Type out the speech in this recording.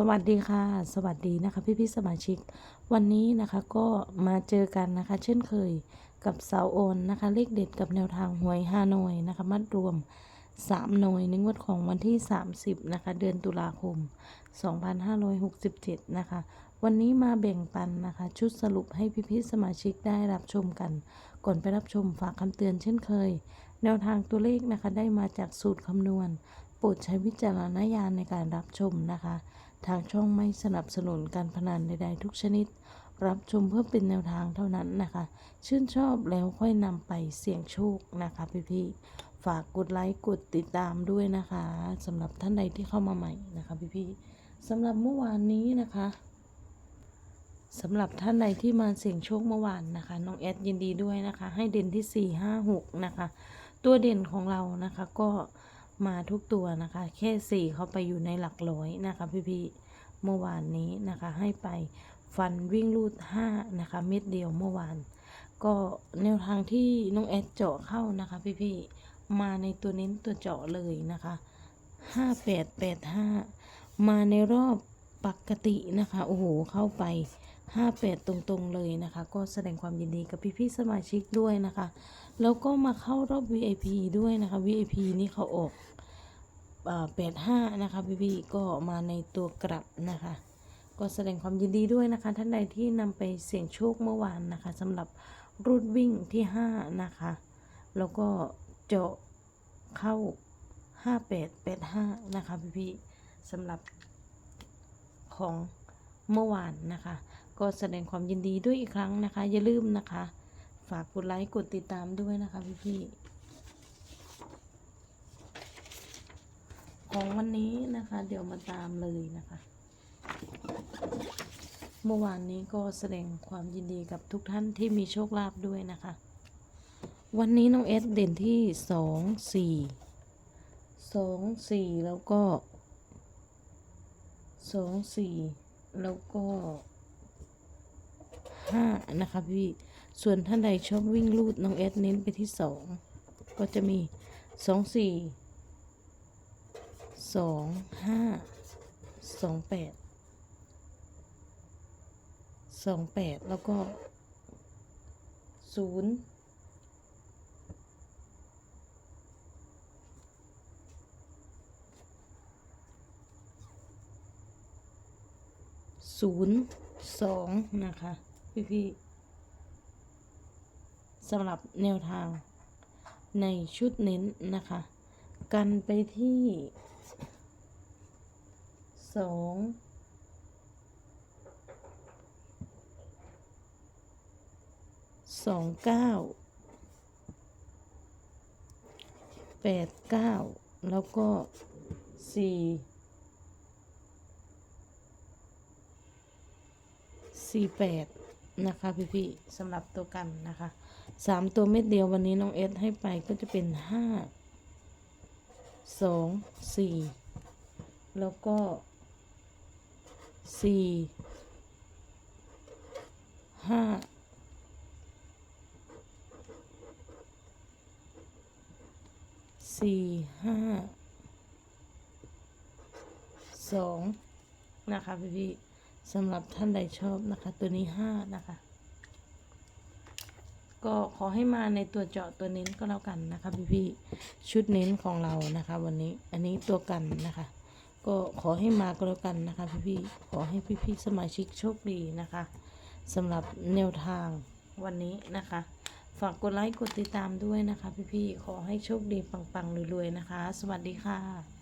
สวัสดีค่ะ สวัสดีนะคะพี่พี่สมาชิก วันนี้นะคะก็มาเจอกันนะคะ เช่นเคยกับเสาโอนนะคะ เลขเด็ดกับแนวทางหวยฮานอยนะคะ มัดรวม 3 หน่วยในงวดของวันที่ 30 นะคะ เดือนตุลาคม 2567 นะคะ วันนี้มาแบ่งปันนะคะ ชุดสรุปให้พี่พี่สมาชิกได้รับชมกัน ก่อนไปรับชมฝากคำเตือนเช่นเคย แนวทางตัวเลขนะคะได้มาจากสูตรคำนวณโปรดใช้วิจารณญาณในการรับชมนะคะ ทางช่องไม่สนับสนุนการพนันใดๆทุกชนิด รับชมเพื่อเป็นแนวทางเท่านั้นนะคะ ชื่นชอบแล้วค่อยนำไปเสี่ยงโชคนะคะพี่ๆฝากกดไลค์กดติดตามด้วยนะคะสำหรับท่านใดที่เข้ามาใหม่นะคะพี่ๆสำหรับเมื่อวานนี้นะคะสำหรับท่านใดที่มาเสี่ยงโชคเมื่อวานนะคะน้องแอดยินดีด้วยนะคะ ให้เด่นที่ 4 5 6 นะคะ ตัวเด่นของเรานะคะก็ มาทุกตัวนะคะ แค่สี่เขาไปอยู่ในหลักร้อยนะคะ พี่ๆเมื่อวานนี้นะคะ ให้ไปฟันวิ่งลูดห้านะคะ เม็ดเดียวเมื่อวาน ก็แนวทางที่น้องแอดเจาะเข้านะคะ พี่ๆมาในตัวเน้นตัวเจาะเลยนะคะห้าแปดแปดห้ามาในรอบปกตินะคะ โอ้โห เข้าไป 58 ตรงๆเลยนะคะ ก็แสดงความยินดีกับพี่ๆสมาชิกด้วยนะคะ แล้วก็มาเข้ารอบ VIP ด้วยนะคะ VIP นี่เขาออกแปดห้านะคะพี่ๆก็มาในตัวกลับนะคะ ก็แสดงความยินดีด้วยนะคะ ท่านใดที่นำไปเสี่ยงโชคเมื่อวานนะคะสำหรับรุ่นวิ่งที่ 5 นะคะ แล้วก็เจาะเข้า 5885 นะคะพี่ๆสำหรับของเมื่อวานนะคะ ก็แสดงความยินดีด้วยอีกครั้งนะคะ อย่าลืมนะคะ ฝากกดไลค์กดติดตามด้วยนะคะพี่ๆของวันนี้นะคะ เดี๋ยวมาตามเลยนะคะ เมื่อวานนี้ก็แสดงความยินดีกับทุกท่านที่มีโชคลาภด้วยนะคะ วันนี้น้องเอสเด่นที่สองสี่สองสี่แล้วก็สองสี่แล้วก็ ห้านะคะพี่ ส่วนท่านใดชอบวิ่งลูดน้องเอสเน้นไปที่สองก็จะมีสองสี่สองห้าสองแปดสองแปดแล้วก็ศูนย์ศูนย์สองนะคะ พี่พี่ๆสำหรับแนวทางในชุดเน้นนะคะ กันไปที่สองสองเก้าแปดเก้าแล้วก็สี่สี่แปด นะคะพี่พี่ๆสำหรับตัวกันนะคะสามตัวเม็ดเดียววันนี้น้องเอสให้ไปก็จะเป็นห้าสองสี่แล้วก็สี่ห้าสี่ห้าสองนะคะพี่พี่ๆ สำหรับท่านใดชอบนะคะ ตัวนี้ห้านะคะ ก็ขอให้มาในตัวเจาะตัวเน้นก็แล้วกันนะคะพี่ๆชุดเน้นของเรานะคะ วันนี้อันนี้ตัวกันนะคะ ก็ขอให้มาก็แล้วกันนะคะ พี่ๆขอให้พี่ๆสมาชิกโชคดีนะคะสำหรับแนวทางวันนี้นะคะ ฝากกดไลค์กดติดตามด้วยนะคะ พี่ๆขอให้โชคดีปังๆรวยๆนะคะ สวัสดีค่ะ